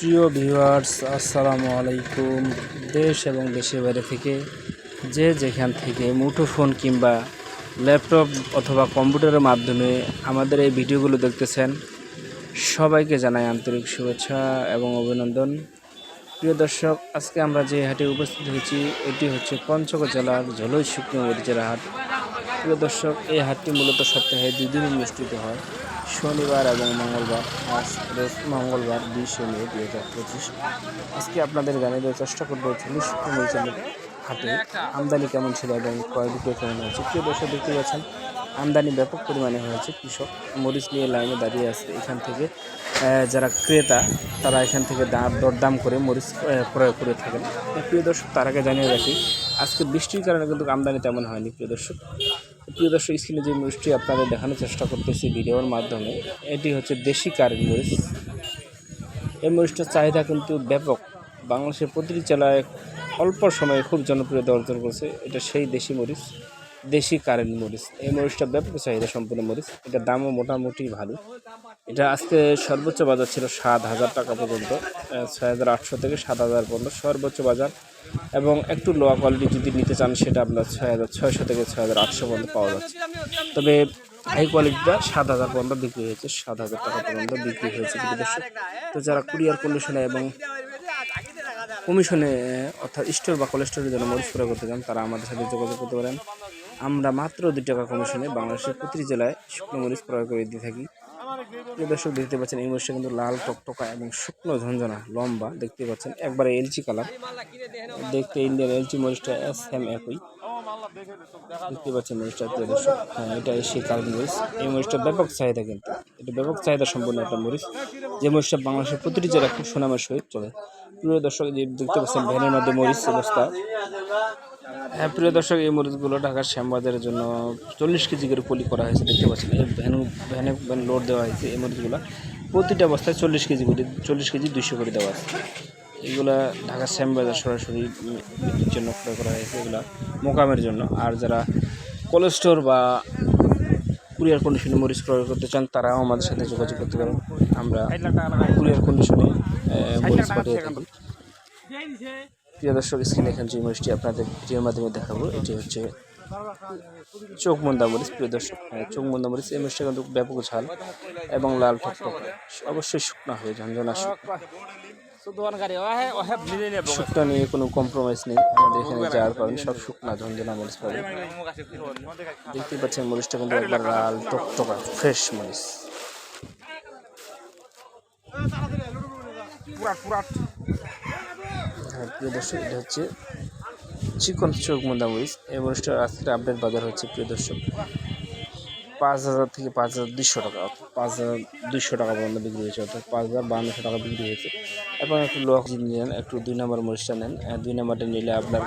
প্রিয় ভিউয়ার্স, আসসালামু আলাইকুম। দেশ এবং দেশের বাইরে থেকে যে যেখান থেকে মুঠোফোন কিংবা ল্যাপটপ অথবা কম্পিউটারের মাধ্যমে আমাদের এই ভিডিওগুলো দেখতেছেন, সবাইকে জানাই আন্তরিক শুভেচ্ছা এবং অভিনন্দন। প্রিয় দর্শক, আজকে আমরা যে হাটে উপস্থিত হয়েছি, এটি হচ্ছে পঞ্চগড় জেলার ঝলই শুকনো মরিচের হাট। প্রিয় দর্শক, এই হাটটি মূলত সপ্তাহে দুই দিন অনুষ্ঠিত হয়। শনিবার এবং মঙ্গলবার, আজ মঙ্গলবার, বিশে মে দুই হাজার পঁচিশ। আজকে আপনাদের জানিয়ে দেওয়ার চেষ্টা করব শুকনো হাটে। আমদানি কেমন ছিল এবং ক্রয় বিক্রয় কেমন হয়েছে? প্রিয় দর্শক দেখতে পাচ্ছেন, আমদানি ব্যাপক পরিমাণে হয়েছে। কৃষক মরিচ নিয়ে লাইনে দাঁড়িয়ে আছে এখান থেকে। যারা ক্রেতা, তারা এখান থেকে দাম দরদাম করে মরিচ ক্রয় করে থাকেন। প্রিয় দর্শক, তার আগে জানিয়ে রাখি, আজকে বৃষ্টির কারণে কিন্তু আমদানি তেমন হয়নি, প্রিয় দর্শক। প্রিয় দর্শক স্ক্রিনে যে মরিচটি আপনাদের দেখানোর চেষ্টা করতেছি ভিডিওর মাধ্যমে, এটি হচ্ছে দেশি কারেন্ট মরিচ এই মরিচটার চাহিদা কিন্তু ব্যাপক। বাংলাদেশের প্রতিটি জেলায় অল্প সময়ে খুব জনপ্রিয়তা অর্জন করেছে এটা সেই দেশি মরিচ দেশি কারেন্ট মরিচ এই মরিচটা ব্যাপক চাহিদা সম্পূর্ণ মরিচ এটার দামও মোটামুটি ভালো। এটা আজকে সর্বোচ্চ বাজার ছিল সাত হাজার টাকা পর্যন্ত ছয় হাজার আটশো থেকে সাত হাজার পর্যন্ত সর্বোচ্চ বাজার। এবং একটু লোয়া কোয়ালিটি যদি নিতে চান, সেটা আপনার ছয় হাজার, ছয়শো থেকে ছয় হাজার আটশো পর্যন্ত পাওয়া যাচ্ছে। তবে হাই কোয়ালিটিটা সাত হাজার পর্যন্ত বিক্রি হয়েছে, সাত হাজার টাকা পর্যন্ত বিক্রি হয়েছে দর্শক। তো যারা কুরিয়ার কন্ডিশনে এবং কমিশনে অর্থাৎ স্টোর বা কোলেস্টোরের জন্য মরিচ ক্রয় করতে চান, তারা আমাদের সাথে যোগাযোগ করতে পারেন। আমরা মাত্র দুই টাকা কমিশনে বাংলাদেশের প্রতিটি জেলায় শুকনো মরিচ ক্রয় করে দিয়ে থাকি। দর্শক, দেখতে পাচ্ছেন এই মরিচটা কিন্তু লাল টকটকা এবং শুকনো ঝঞ্ঝনা লম্বা, দেখতে পাচ্ছেন একবারে এলচি কালার দেখতে ইন্ডিয়ান এলচি মরিচটা সেম একই। দেখতে পাচ্ছেন মরিচটা দর্শক হ্যাঁ এটা সেই কারণ মরিচ এই মরিচটা ব্যাপক চাহিদা কিন্তু। এটা ব্যাপক চাহিদা সম্পন্ন একটা মরিচ যে মরিচটা বাংলাদেশের প্রতিটি জেলা খুব সুনামের সহিত চলে। প্রিয় দর্শক যে দেখতে পাচ্ছেন ভ্যানের মধ্যে মরিচ অবস্থা। প্রিয় দর্শক, এই মরিচগুলো ঢাকার শ্যামবাজারের জন্য চল্লিশ কেজি করে পলি করা হয়েছে, দেখতে পাচ্ছেন। এই ভ্যান, ভ্যানে ভ্যান লোড দেওয়া হয়েছে এই মরিচগুলো প্রতিটা অবস্থায় চল্লিশ কেজি করে, চল্লিশ কেজি দুইশো করে দেওয়া আছে। এগুলা ঢাকার শ্যামবাজার সরাসরি বিক্রির জন্য ক্রয় করা হয়েছে, এগুলা মোকামের জন্য। আর যারা কোল্ড বা কুরিয়ার কন্ডিশনে মরিচ ক্রয় করতে চান, তারাও আমাদের সাথে যোগাযোগ করতে পারেন। আমরা কুরিয়ার কন্ডিশনে মরিচ পাঠিয়ে থাকি। প্রিয় দর্শক, স্ক্রিনে এখানে যে মরিচটি আপনাদের ভিডিওর মাধ্যমে দেখাবো, এটি হচ্ছে চোখ মন্দা মরিচ। প্রিয় দর্শক হ্যাঁ চোখ মন্দা মরিচ, এই মরিচটা কিন্তু ব্যাপক ঝাল এবং লাল টকটক, অবশ্যই শুকনা হয়ে ঝঞ্ঝনা শুকনা। নিয়ে কোনো কম্প্রোমাইজ নেই। আমাদের এখানে যার পাবেন সব শুকনা ঝঞ্ঝনা মরিচ পাবেন। দেখতে পাচ্ছেন মরিচটা কিন্তু একবার লাল, টকটকা ফ্রেশ মরিচ। হ্যাঁ প্রিয় দর্শক, এটা হচ্ছে চিকন চোখ মোন্দা মরিচ এই মরিচটার আজকে আপডেট বাজার হচ্ছে, প্রিয় দর্শক, পাঁচ হাজার থেকে পাঁচ হাজার দুশো টাকা পাঁচ হাজার দুশো টাকা পর্যন্ত বিক্রি হয়েছে, অর্থাৎ পাঁচ হাজার বান্নশো টাকা বিক্রি হয়েছে। এবং একটু লোক নেন, একটু দুই নম্বর মরিচটা নেন দুই নম্বরটা নিলে আপনার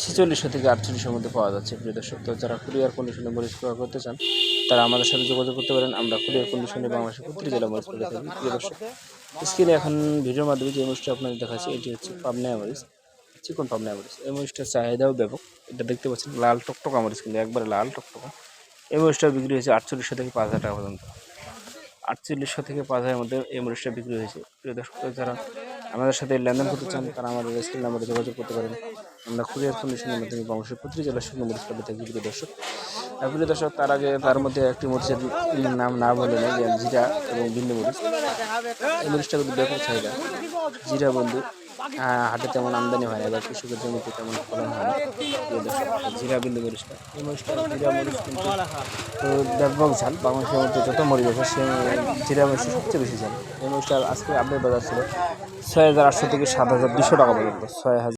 ছেচল্লিশশো থেকে আটচল্লিশের মধ্যে পাওয়া যাচ্ছে, প্রিয় দর্শক। তো যারা কুরিয়ার কন্ডিশনে মরিচ ক্রয় করতে চান, তারা আমাদের সাথে যোগাযোগ করতে পারেন। আমরা কুরিয়ার কন্ডিশনে বাংলাদেশের প্রতিটি জেলা মরিচ করে থাকি, প্রিয় দর্শক। স্ক্রিনে এখন ভিডিওর মাধ্যমে যে মরিচটা আপনাদের দেখাচ্ছি, এটি হচ্ছে পাবনা মরিচ চিকন পাবনা মরিচ এই মরিচটার চাহিদাও ব্যাপক, এটা দেখতে পাচ্ছেন লাল টকটক মরিচ কিন্তু একবারে লাল টকটকা। এই মরিচটা বিক্রি হয়েছে আটচল্লিশশো থেকে পাঁচ হাজার টাকা পর্যন্ত। আটচল্লিশশো থেকে পাঁচ হাজারের মধ্যে এই মরিচটা বিক্রি হয়েছে। প্রিয় দর্শক, যারা আমাদের সাথে লেনদেন করতে চান, তারা আমাদের স্ক্রিন নাম্বারে যোগাযোগ করতে পারেন। আমরা কুরিয়ার কন্ডিশনের মাধ্যমে বাংলাদেশের প্রতিটি জেলার শুকনো মরিচ থাকি প্রিয় দর্শক প্রিয় দর্শক, তার আগে তার মধ্যে একটি মরিচের নাম না বলে না যে জিরা এবং বিন্দু মরিচ। এই মরিচটা কিন্তু ব্যাপক চাহিদা। জিরা বন্ধু হাটে তেমন আমদানি হয় না, এবার কৃষকের জমিতে তেমন ফলন হয় না জিরা বিন্দু মরিচটা। এই মরিচটা, জিরা মরিচ কিন্তু তো ব্যাপক ঝাল। বাংলাদেশের মধ্যে যত মরিচ আছে, সে জিরা মরিচ সবচেয়ে বেশি ঝাল। এই মরিচটা আজকে আপডেট বাজার ছিল ছয় হাজার আটশো থেকে সাত হাজার দুশো টাকা পর্যন্ত, ছয় হাজার